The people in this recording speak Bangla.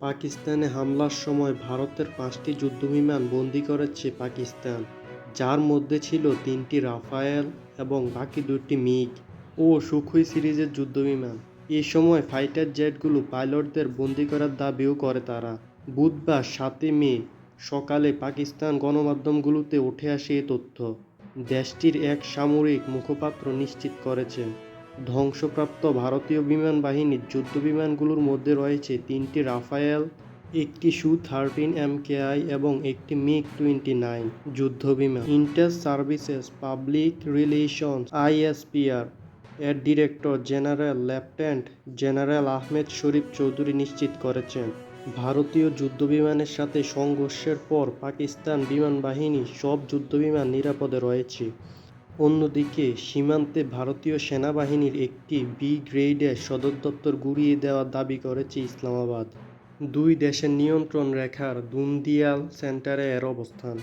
পাকিস্তানে হামলার সময় ভারতের পাঁচটি যুদ্ধবিমান বন্দী করেছে পাকিস্তান, যার মধ্যে ছিল তিনটি রাফায়েল এবং বাকি দুটি মিগ ও সুখোই সিরিজের যুদ্ধবিমান। এ সময় ফাইটার জেটগুলো পাইলটদের বন্দী করার দাবিও করে তারা। বুধবার সাতই মে সকালে পাকিস্তান গণমাধ্যমগুলোতে উঠে আসে এ তথ্য। দেশটির এক সামরিক মুখপাত্র নিশ্চিত করেছেন। ধ্বংসপ্রাপ্ত ভারতীয় বিমান বাহিনীর যুদ্ধ বিমানগুলোর মধ্যে রয়েছে তিনটি রাফায়েল, একটি সু থার্টিন এমকেআই এবং একটি মিগ টোয়েন্টি নাইন যুদ্ধ বিমান inter services public relations ISPR এর director general lieutenant general Ahmed Sharif Chowdhury নিশ্চিত করেছেন, ভারতীয় যুদ্ধবিমানের সাথে সংঘর্ষের পর পাকিস্তান বিমান বাহিনী সব যুদ্ধবিমান নিরাপদে রয়েছে। অন্যদিকে, সীমান্তে ভারতীয় সেনাবাহিনীর একটি বি গ্রেডের সদর দপ্তর গুড়িয়ে দেওয়ার দাবি করেছে ইসলামাবাদ। দুই দেশের নিয়ন্ত্রণ রেখার দুন্দিয়াল সেন্টারে এর অবস্থান।